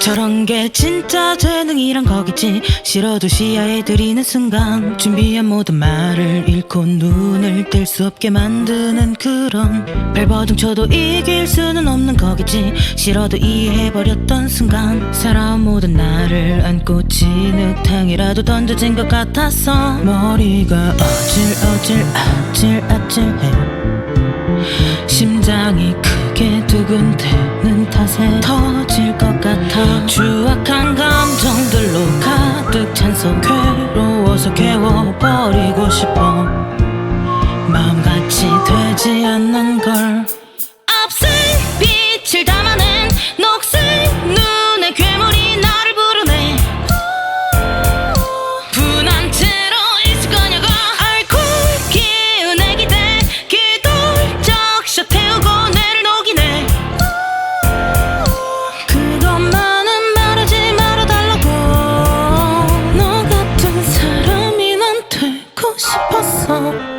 저런 게 진짜 재능이란 거겠지. 싫어도 시야에 들이는 순간 준비한 모든 말을 잃고 눈을 뗄 수 없게 만드는 그런 발버둥 쳐도 이길 수는 없는 거겠지. 싫어도 이해해버렸던 순간 살아온 모든 나를 안고 진흙탕이라도 던져진 것 같았어 머리가 어질어질 아찔아찔해. 심장이 크게 두근대는 탓에 터질 것 같아. 추악한 감정들로 가득 찬 속 괴로워서 개워버리고 싶어. 마음같이 되지 않는 걸 싶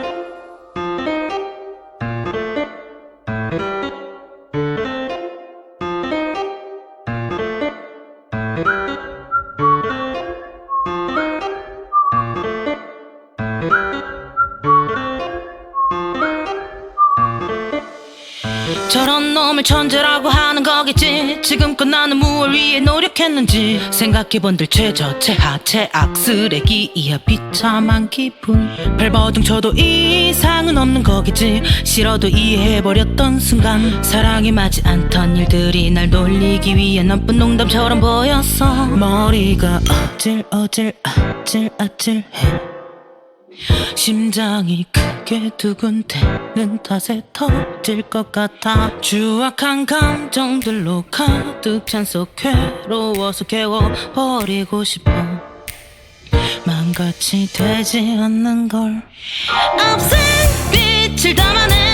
저런 놈을 천재라고 하는 거겠지? 지금껏 나는 무엇 위해 노력했는지? 생각해본들 최저 최하 최악 쓰레기 이하 비참한 기분. 발버둥 쳐도 이상은 없는 거겠지? 싫어도 이해해버렸던 순간. 사랑이 맞지 않던 일들이 날 놀리기 위해 나쁜 농담처럼 보였어. 머리가 어질 어질 아찔 아찔해. 심장이 크게 두근대 는 탓에 터질 것 같아. 추악한 감정들로 가득 찬 속 괴로워서 개워버리고 싶어. 마음같이 되지 않는 걸. 없앤 빛을 담아내